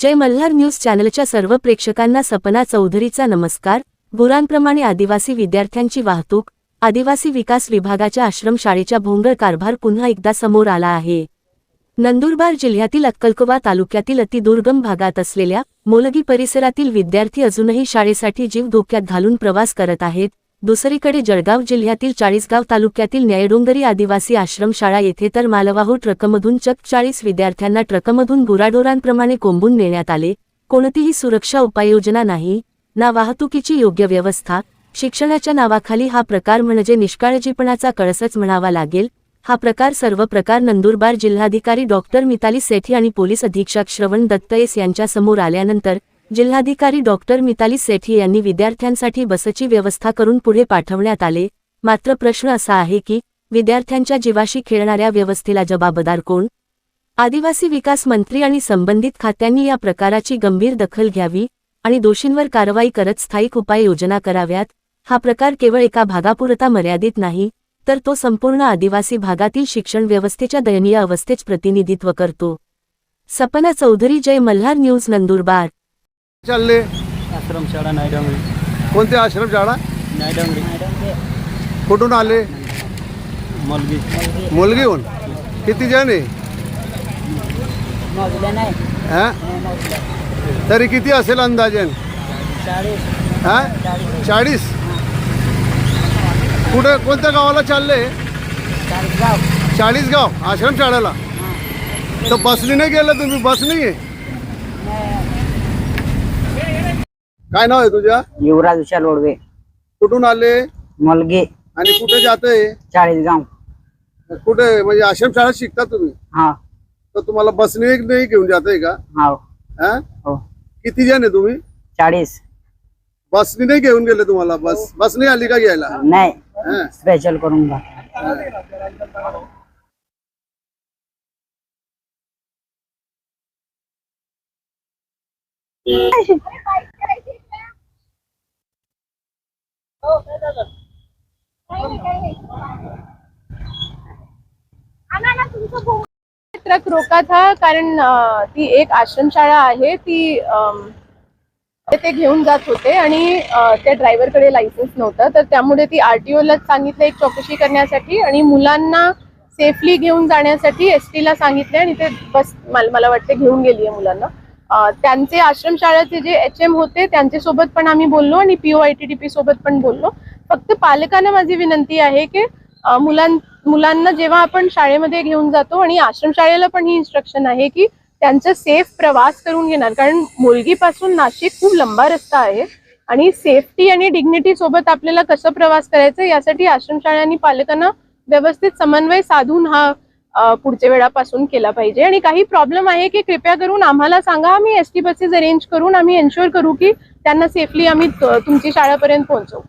जय Malhar news चॅनलच्या सर्व प्रेक्षकांना सपना चौधरीचा नमस्कार. गुरांप्रमाणे आदिवासी विद्यार्थ्यांची वाहतूक आदिवासी विकास विभागाच्या आश्रमशाळेच्या भोंगळ कारभार पुन्हा एकदा समोर आला आहे. नंदुरबार जिल्ह्यातील अक्कलकोवा तालुक्यातील अतिदुर्गम भागात असलेल्या मोलगी परिसरातील विद्यार्थी अजूनही शाळेसाठी जीव धोक्यात घालून प्रवास करत आहेत. दुसरीकडे जळगाव जिल्ह्यातील चाळीसगाव तालुक्यातील न्यायडोंगरी आदिवासी आश्रमशाळा येथे तर मालवाहू ट्रकमधून चक चाळीस विद्यार्थ्यांना ट्रकमधून गुराढोरांप्रमाणे कोंबून नेण्यात आले. कोणतीही सुरक्षा उपाययोजना नाही. ना वाहतुकीची योग्य व्यवस्था. शिक्षणाच्या नावाखाली हा प्रकार म्हणजे निष्काळजीपणाचा कळसच म्हणावा लागेल. हा प्रकार सर्व प्रकार नंदुरबार जिल्हाधिकारी डॉक्टर मिताली सेठी आणि पोलीस अधीक्षक श्रवण दत्तयस यांच्यासमोर आल्यानंतर जिल्हाधिकारी डॉक्टर मिताली सेठी यांनी विद्यार्थ्यांसाठी बसची व्यवस्था करून पुढे पाठवण्यात आले. मात्र प्रश्न असा आहे की विद्यार्थ्यांच्या जीवाशी खेळणाऱ्या व्यवस्थेला जबाबदार कोण? आदिवासी विकास मंत्री आणि संबंधित खात्यांनी या प्रकाराची गंभीर दखल घ्यावी आणि दोषींवर कारवाई करत स्थायिक उपाययोजना कराव्यात. हा प्रकार केवळ एका भागापुरता मर्यादित नाही तर तो संपूर्ण आदिवासी भागातील शिक्षण व्यवस्थेच्या दयनीय अवस्थेच प्रतिनिधित्व करतो. सपना चौधरी जय मल्हार न्यूज नंदुरबार. चालले. आश्रमशाळा नायडोंगरी कोणते आश्रम शाळा नायडोंगरी कुठून आले? मलगी. मुलगीहून? किती जण आहे? हा? तरी किती असेल अंदाजन चाळीस. हा? चाळीस. कुठे कोणत्या गावाला चालले? चाळीस गाव. चाळीस गाव आश्रम शाळेला तर बसनी नाही गेलं तुम्ही? बस नाही आहे काय नाव आहे तुझ्या? युवराज विशाल ओडवे कुठून आले? मलगे. आणि कुठे जाते चाळीस गाव कुठे? म्हणजे आश्रम शाळेत शिकता तुम्ही? हा. तर तुम्हाला बसने नाही घेऊन जाते का? हा. हा? हो. किती जण आहे तुम्ही? चाळीस. बसनी नाही घेऊन गेले तुम्हाला? बस बस नाही आली का घ्यायला? नाही. हा? स्पेशल करून घ्या ट्रक रोका था कारण ती एक आश्रमशाळा आहे ती ते घेऊन जात होते आणि अ, त्या ड्रायव्हरकडे लायसन्स नव्हतं. तर त्यामुळे ती आरटीओला सांगितलं एक चौकशी करण्यासाठी आणि मुलांना सेफली घेऊन जाण्यासाठी एस टीला सांगितले आणि ते बस मला मला वाटते घेऊन गेली आहे मुलांना. त्यांचे आश्रमशाळेचे जे एच एम होते त्यांच्यासोबत पण आम्ही बोललो आणि PO I T D P सोबत पण बोललो. फक्त पालकांना माझी विनंती आहे की मुलां मुलांना जेव्हा आपण शाळेमध्ये घेऊन जातो आणि आश्रमशाळेला पण ही इन्स्ट्रक्शन आहे की त्यांचा सेफ प्रवास करून घेणार. कारण मुलगीपासून नाशिक खूप लंबा रस्ता आहे आणि सेफ्टी आणि डिग्निटी सोबत आपल्याला कसं प्रवास करायचं यासाठी आश्रमशाळा आणि पालकांना व्यवस्थित समन्वय साधून हा पुढच्या वेळापासून केला पाहिजे. आणि काही प्रॉब्लेम आहे की कृपया करून आम्हाला सांगा. आम्ही एस टी बसेस अरेंज करून आम्ही एन्श्युअर करू की त्यांना सेफली आम्ही तुमची शाळापर्यंत पोहोचवू.